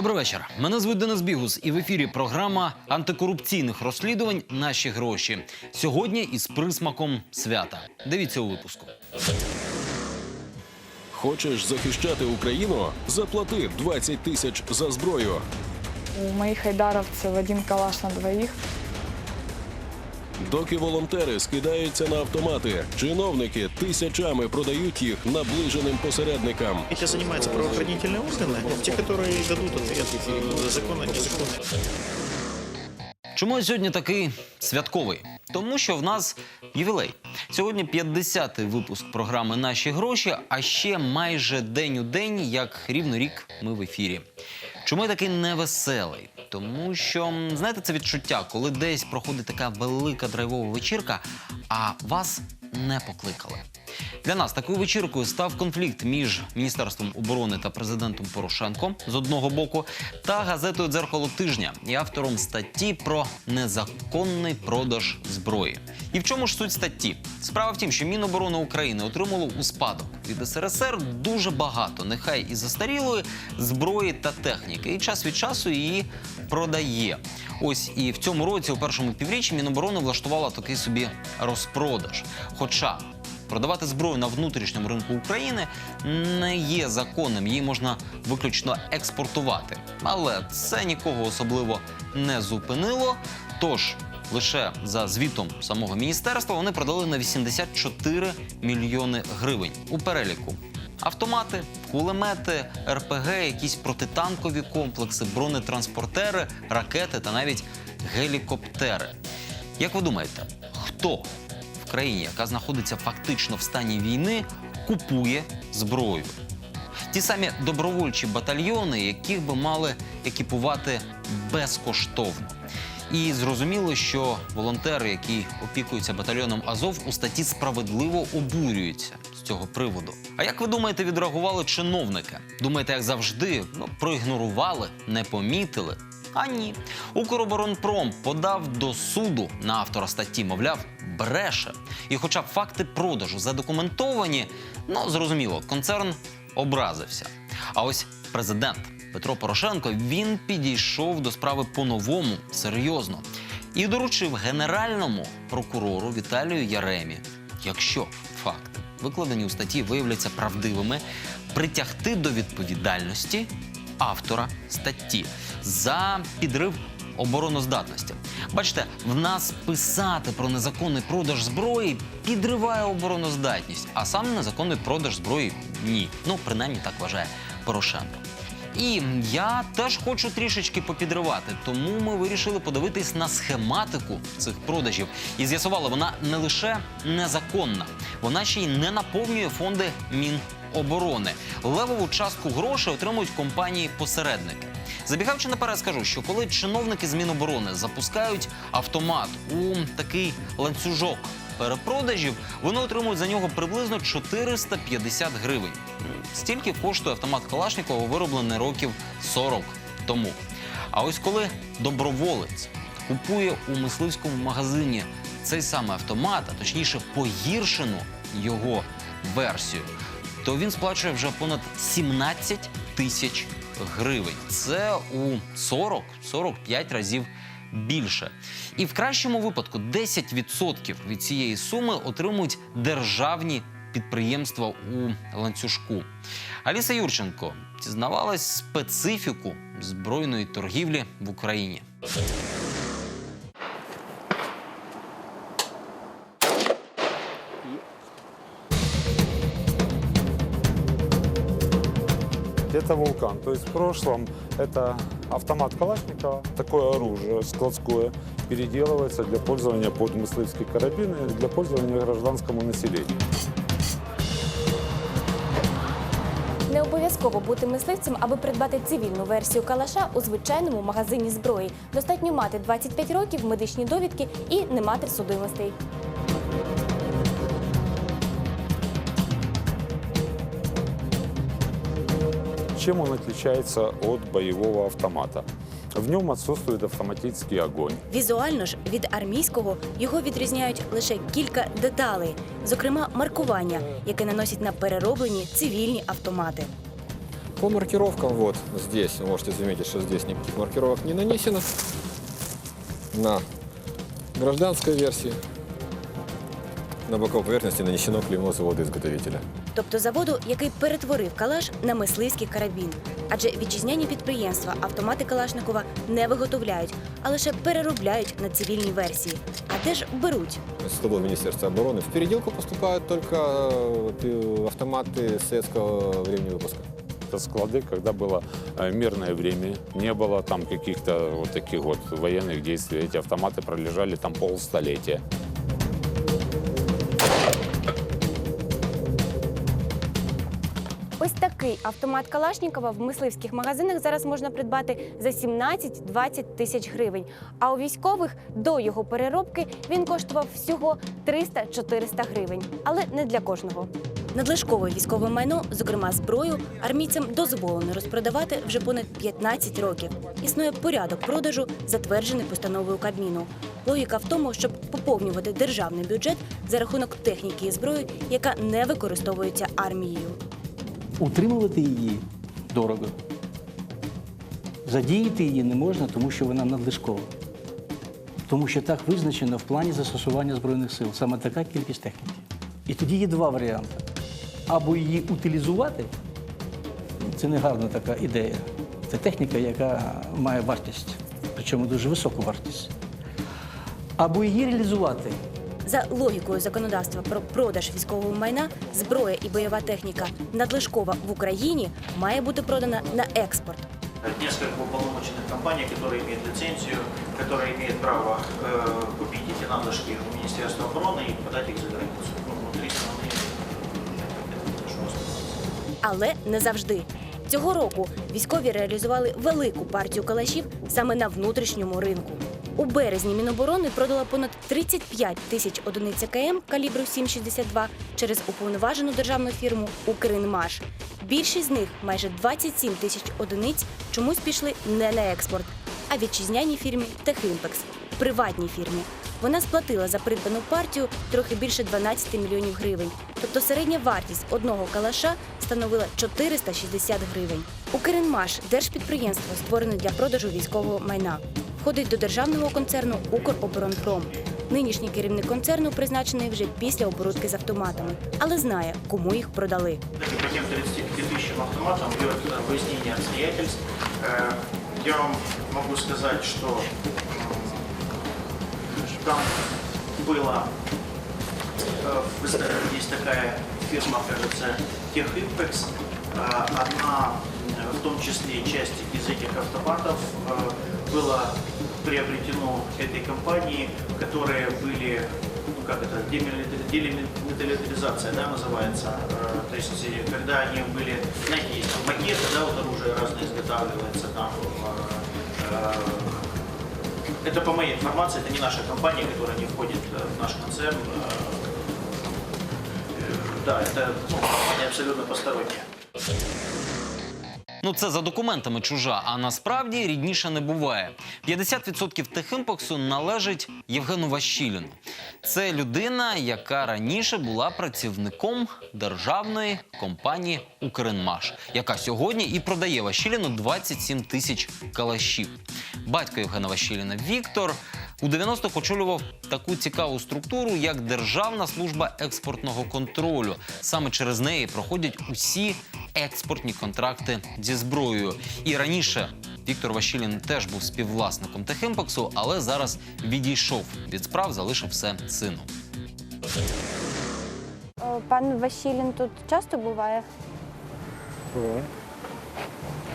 Добрий вечір. Мене звуть Денис Бігус, і в ефірі програма антикорупційних розслідувань Наші гроші. Сьогодні із присмаком свята. Дивіться у випуску. Хочеш захищати Україну? Заплати 20 тисяч за зброю. У моїх моих айдаровцев один калаш на двоих Доки волонтери скидаються на автомати, чиновники тисячами продають їх наближеним посередникам. Этим занимаются правоохранительные органы, те, которые дадут ответ э, законно, незаконно. Чому я сьогодні такий святковий? Тому що в нас ювілей. Сьогодні 50-й випуск програми Наші гроші, а ще майже день у день, як рівно рік ми в ефірі. Чому я такий невеселий? Тому що знаєте, це відчуття, коли десь проходить така велика драйвова вечірка, а вас не покликали. Для нас такою вечіркою став конфлікт між Міністерством оборони та президентом Порошенко з одного боку та газетою Дзеркало тижня і автором статті про незаконний продаж зброї. І в чому ж суть статті? Справа в тім, що Міноборони України отримало у спадок від СРСР дуже багато, нехай і застарілої зброї та техніки, і час від часу її продає. Ось і в цьому році, у першому півріччі, Міноборони влаштувала такий собі розпродаж. Хоча Продавати зброю на внутрішньому ринку України не є законним, її можна виключно експортувати. Але це нікого особливо не зупинило. Тож лише за звітом самого міністерства вони продали на 84 мільйони гривень у переліку. Автомати, кулемети, РПГ, якісь протитанкові комплекси, бронетранспортери, ракети та навіть гелікоптери. Як ви думаєте, хто країні, яка знаходиться фактично в стані війни, купує зброю? Ті самі добровольчі батальйони, яких би мали екіпувати безкоштовно. І зрозуміло, що волонтери, які опікуються батальйоном Азов, у статті справедливо обурюються з цього приводу. А як ви думаєте, відреагували чиновники? Думаєте, як завжди, ну проігнорували, не помітили? А ні. Укроборонпром подав до суду на автора статті, мовляв, бреше. І хоча факти продажу задокументовані, ну зрозуміло, концерн образився. А ось президент Петро Порошенко він підійшов до справи по-новому, серйозно, і доручив генеральному прокурору Віталію Яремі, якщо факти, викладені у статті, виявляться правдивими, притягти до відповідальності автора статті за підрив обороноздатності. Бачите, в нас писати про незаконний продаж зброї підриває обороноздатність, а сам незаконний продаж зброї ні. Ну, принаймні так вважає Порошенко. І я теж хочу трішечки попідривати, тому ми вирішили подивитись на схематику цих продажів. І з'ясували, вона не лише незаконна, вона ще й не наповнює фонди Міноборони. Левову частку грошей отримують компанії-посередники. Забігаючи наперед, скажу, що коли чиновники з Міноборони запускають автомат у такий ланцюжок перепродажів, вони отримують за нього приблизно 450 гривень. Стільки коштує автомат Калашникова, вироблений років 40 тому. А ось коли доброволець купує у мисливському магазині цей самий автомат, а точніше погіршену його версію, то він сплачує вже понад 17 тисяч гривень. Це у 40-45 разів більше. І в кращому випадку 10% від цієї суми отримують державні підприємства у ланцюжку. Аліса Юрченко дізнавалась специфіку збройної торгівлі в Україні. Это вулкан. То есть в прошлом это автомат Калашникова, такое оружие складское, переделывается для пользования под мысливские карабины, для пользования гражданскому населению. Не обов'язково бути мисливцем, аби придбати цивільну версію калаша у звичайному магазині зброї. Достатньо мати 25 років, медичні довідки і не мати судимостей. Чем он отличается от боевого автомата? В нем отсутствует автоматический огонь. Візуально ж від армійського його відрізняють лише кілька деталей, зокрема маркування, яке наносять на перероблені цивільні автомати. По маркировкам, вот здесь, вы можете заметить, что здесь никаких маркировок не нанесено. На гражданской версии на боковой поверхности нанесено клеймо завода-изготовителя тобто заводу, який перетворив калаш на мисливський карабін. Адже вітчизняні підприємства автомати Калашникова не виготовляють, а лише переробляють на цивільні версії. А де ж беруть? С того Министерства обороны. В переделку поступают только э, пи- автоматы советского времени выпуска. Это склады, когда было э, мирное время, не было там каких-то вот таких вот военных действий. Эти автоматы пролежали там полстолетия. Такий автомат Калашнікова в мисливських магазинах зараз можна придбати за 17-20 тисяч гривень. А у військових до його переробки він коштував всього 300-400 гривень. Але не для кожного. Надлишкове військове майно, зокрема зброю, армійцям дозволено розпродавати вже понад 15 років. Існує порядок продажу, затверджений постановою Кабміну. Логіка в тому, щоб поповнювати державний бюджет за рахунок техніки і зброї, яка не використовується армією. Утримувати її дорого. Задіяти її не можна, тому що вона надлишкова. Тому що так визначено в плані застосування Збройних сил. Саме така кількість техніки. І тоді є два варіанти. Або її утилізувати, це не гарна така ідея. Це техніка, яка має вартість, причому дуже високу вартість. Або її реалізувати. За логікою законодавства про продаж військового майна, зброя і бойова техніка надлишкова в Україні має бути продана на експорт. Несколько уполномоченных компаний, которые имеют лицензию, которые имеют право э, купить эти надлышки у Министерства обороны и подать их за границу. Ну, внутри страны это хорошо остается. Але не завжди. Цього року військові реалізували велику партію калашів саме на внутрішньому ринку. У березні Міноборони продала понад 35 тисяч одиниць КМ калібру 7,62 через уповноважену державну фірму «Укрінмаш». Більшість з них, майже 27 тисяч одиниць, чомусь пішли не на експорт, а вітчизняній фірмі «Техімпекс» – приватній фірмі. Вона сплатила за придбану партію трохи більше 12 мільйонів гривень. Тобто середня вартість одного калаша становила 460 гривень. Укрінмаш – держпідприємство, створене для продажу військового майна Входить до державного концерну Укроборонпром. Нинішній керівник концерну призначений вже після оборудки з автоматами, але знає, кому їх продали. Кстати, по тем 35 тысячам автоматам идет э, выяснение обстоятельств. Э, Я вам могу сказать, что м, там было, э, в Израиле есть такая фирма, кажется, Техимпекс. Э, числе часть из этих автоматов, э, была приобретено этой компанией, которые были, ну как это, делимилитаризация, да, называется. Э, То есть, э, когда они были, знаете, есть макеты, да, вот оружие разное изготавливается там. Это по моей информации, это не наша компания, которая не входит в наш концерн. Да, это ну, абсолютно посторонняя. Ну, це за документами чужа, а насправді рідніше не буває. 50% техімпоксу належить Євгену Ващіліну. Це людина, яка раніше була працівником державної компанії Укренмаш, яка сьогодні і продає Ващіліну 27 тисяч калашів. Батько Євгена Ващіліна Віктор у 90-х очолював таку цікаву структуру, як Державна служба експортного контролю. Саме через неї проходять усі експортні контракти зі зброєю. І раніше Віктор Ващілін теж був співвласником Техімпаксу, але зараз відійшов від справ, залишив все сину. Пан Ващілін тут часто буває. Буває.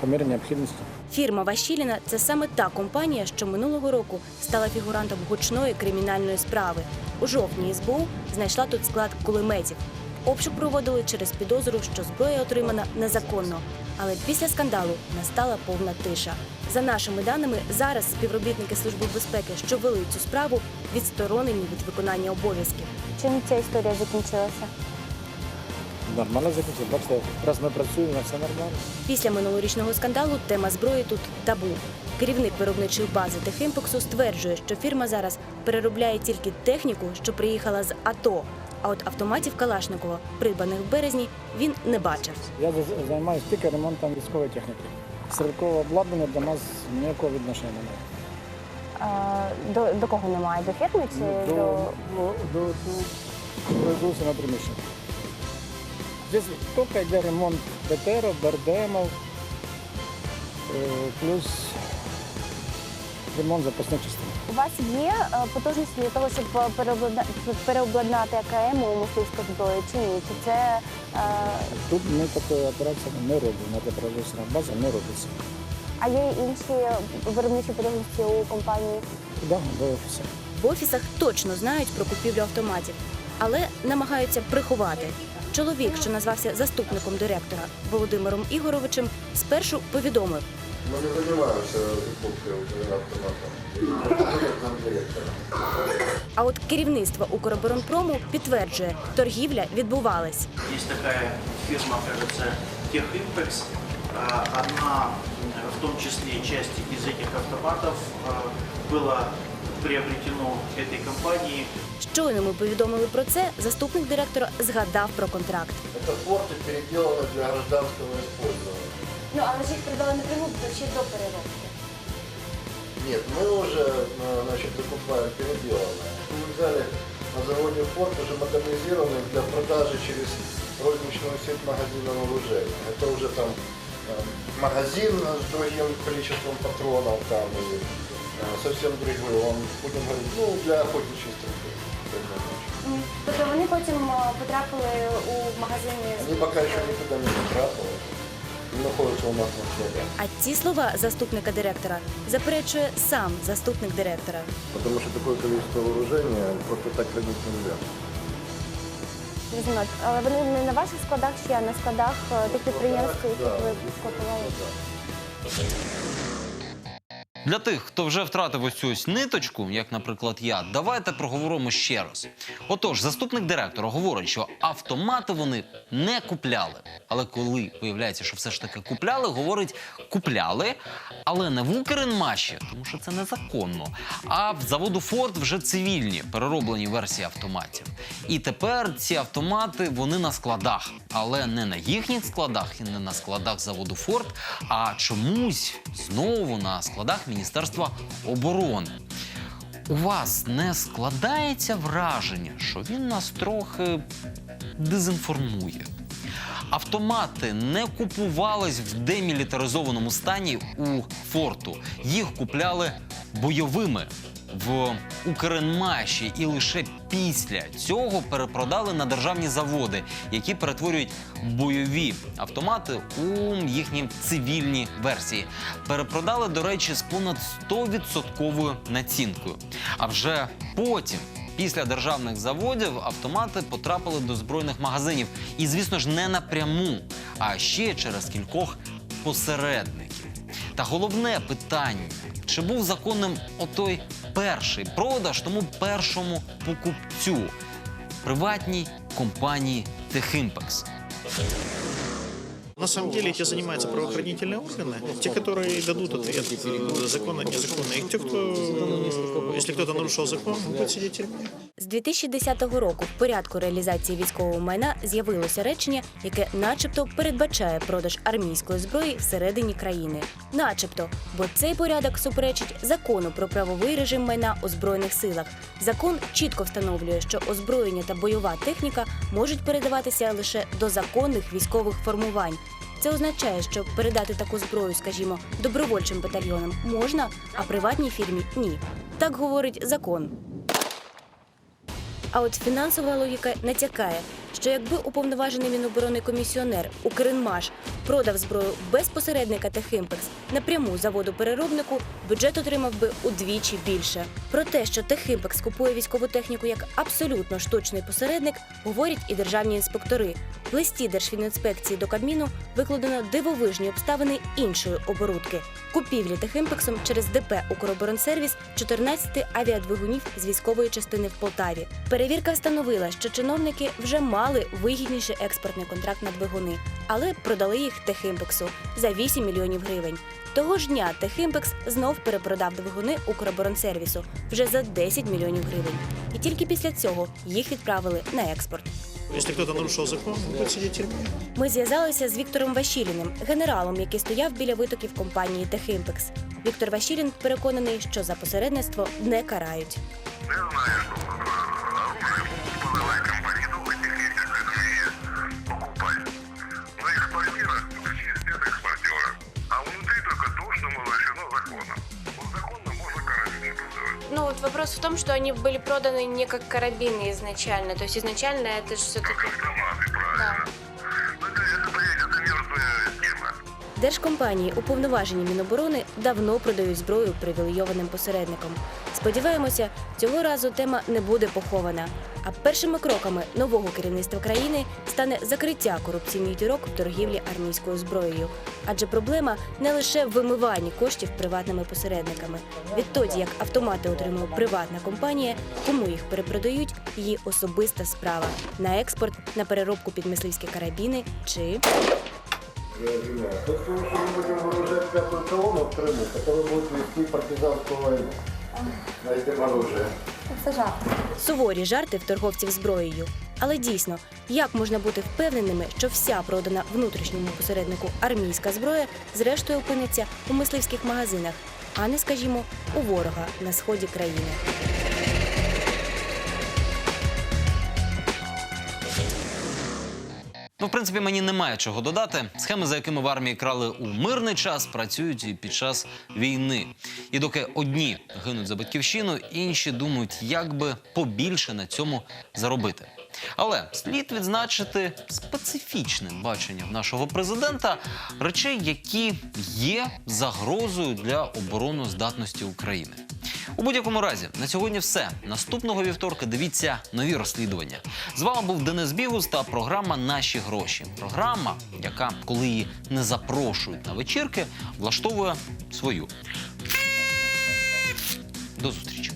По мірі необхідності. Фірма Ващіліна це саме та компанія, що минулого року стала фігурантом гучної кримінальної справи. У жовтні СБУ знайшла тут склад кулеметів. Обшук проводили через підозру, що зброя отримана незаконно. Але після скандалу настала повна тиша. За нашими даними, зараз співробітники Служби безпеки, що вели цю справу, відсторонені від виконання обов'язків. Чим ця історія закінчилася? Нормально закінчив. Бачите, раз ми працюємо, все нормально. Після минулорічного скандалу тема зброї тут табу. Керівник виробничої бази Техімпоксу стверджує, що фірма зараз переробляє тільки техніку, що приїхала з АТО. А от автоматів Калашникова, придбаних в березні, він не бачив. Я займаюся тільки ремонтом військової техніки. Стрілкове обладнання до нас ніякого відношення немає. До, до кого немає? До фірми чи До, до... до, до, до производства на приміщення. Здесь тільки йде ремонт БТР, БРДМів, е, плюс ремонт запасних частин. У вас є е, потужності для того, щоб е, переобладнати АКМ у мисливську зброю чи ні? Чи це е, Тут ми такої операції не робимо, ця производственна база не робиться. а є інші виробничі потужності у компанії? Да, до офісу. В офісах точно знають про купівлю автоматів, але намагаються приховати. Чоловік, що назвався заступником директора Володимиром Ігоровичем, спершу повідомив, Мы не занимаемся закупкой автоматов. Нам директора. а от керівництво Укроборонпрому підтверджує, торгівля відбувалась. Есть такая фирма, кажется, Техимпекс. А, Одна, м, в том числе часть из этих автоматов, а, была приобретено этой компанией Щойно ми повідомили про це, заступник директора згадав про контракт. Это порты переделаны для гражданского использования. Ну, але ж їх продали напряму, то ще до переробки. Нет, мы уже э, значит, закупаем переделанное. Мы взяли на заводе Форд уже модернизированный для продажи через розничную сеть магазинов вооружения. Это уже там э, магазин с другим количеством патронов там и э, совсем другой. Он, будем говорить, ну, для охотничьей стрельбы. Тобто вони потім е, потрапили у магазині Они пока еще никуда не потрапили. И находятся у нас на складах. А ці слова заступника директора заперечує сам заступник директора. Потому что такое количество вооружения просто так хранить нельзя. Зрозуміло. Але вони не на ваших складах чи а на складах е, тих підприємств, Да. яких ви складували? Для тих, хто вже втратив ось цю ниточку, як, наприклад, я, давайте проговоримо ще раз. Отож, заступник директора говорить, що автомати вони не купляли. Але коли виявляється, що все ж таки купляли, говорить, купляли, але не в Укренмаші, тому що це незаконно. А в заводу Форд вже цивільні перероблені версії автоматів. І тепер ці автомати вони на складах, але не на їхніх складах і не на складах заводу Форд, а чомусь знову на складах Міністерства оборони. У вас не складається враження, що він нас трохи дезінформує. Автомати не купувались в демілітаризованому стані у форту. Їх купляли бойовими в Укренмаші і лише після цього перепродали на державні заводи, які перетворюють бойові автомати у їхні цивільні версії. Перепродали, до речі, з понад 100% націнкою. А вже потім Після державних заводів автомати потрапили до збройних магазинів. І, звісно ж, не напряму, а ще через кількох посередників. Та головне питання: чи був законним отой перший продаж тому першому покупцю приватній компанії Техімпекс? На самом деле этим занимаются правоохранительные органы, те, которые дадут ответ, э, законно, незаконно. И те, кто, э, если кто-то нарушил закон, будет сидеть в тюрьме. З 2010 року в порядку реалізації військового майна з'явилося речення, яке, начебто, передбачає продаж армійської зброї всередині країни. Начебто, бо цей порядок суперечить закону про правовий режим майна у збройних силах. Закон чітко встановлює, що озброєння та бойова техніка можуть передаватися лише до законних військових формувань. Це означає, що передати таку зброю, скажімо, добровольчим батальйонам можна, а приватній фірмі ні. Так говорить закон. А от фінансова логіка натякає, що якби уповноважений міноборони комісіонер Укренмаш продав зброю без посередника Техімпекс напряму заводу-переробнику, бюджет отримав би удвічі більше. Про те, що Техімпекс купує військову техніку як абсолютно штучний посередник, говорять і державні інспектори. В листі Держфінінспекції до Кабміну викладено дивовижні обставини іншої оборудки купівлі Техімпексом через ДП Укроборонсервіс 14 авіадвигунів з військової частини в Полтаві. Перевірка встановила, що чиновники вже мали вигідніший експортний контракт на двигуни, але продали їх Техімпексу за 8 мільйонів гривень. Того ж дня Техімпекс знов перепродав двигуни Укроборонсервісу вже за 10 мільйонів гривень. І тільки після цього їх відправили на експорт. Если кто-то нарушил закон, он будет сидеть в тюрьме. Ми зв'язалися з Віктором Вашіліним, генералом, який стояв біля витоків компанії Техімпекс. Віктор Вашілін переконаний, що за посередництво не карають Ну вот вопрос в том, что они были проданы не как карабины изначально. То есть изначально это же все-таки... Да. Держкомпанії, уповноважені Міноборони, давно продають зброю привілейованим посередникам. Сподіваємося, цього разу тема не буде похована. А першими кроками нового керівництва країни стане закриття корупційних дірок в торгівлі армійською зброєю. Адже проблема не лише в вимиванні коштів приватними посередниками. Відтоді, як автомати отримує приватна компанія, кому їх перепродають, її особиста справа на експорт, на переробку під мисливські карабіни чи Потому что мы будем вооружать пятую колонну в Крыму, которая будет вести партизанскую войну на этим оружием. Це жарт. суворі жарти в торговців зброєю. Але дійсно, як можна бути впевненими, що вся продана внутрішньому посереднику армійська зброя зрештою опиниться у мисливських магазинах, а не, скажімо, у ворога на сході країни. Ну, в принципі, мені немає чого додати. Схеми, за якими в армії крали у мирний час, працюють і під час війни. І доки одні гинуть за батьківщину, інші думають, як би побільше на цьому заробити. Але слід відзначити специфічне бачення нашого президента речей, які є загрозою для обороноздатності України. У будь-якому разі, на сьогодні все. Наступного вівторка дивіться нові розслідування. З вами був Денис Бігус та програма Наші гроші. Програма, яка, коли її не запрошують на вечірки, влаштовує свою. До зустрічі.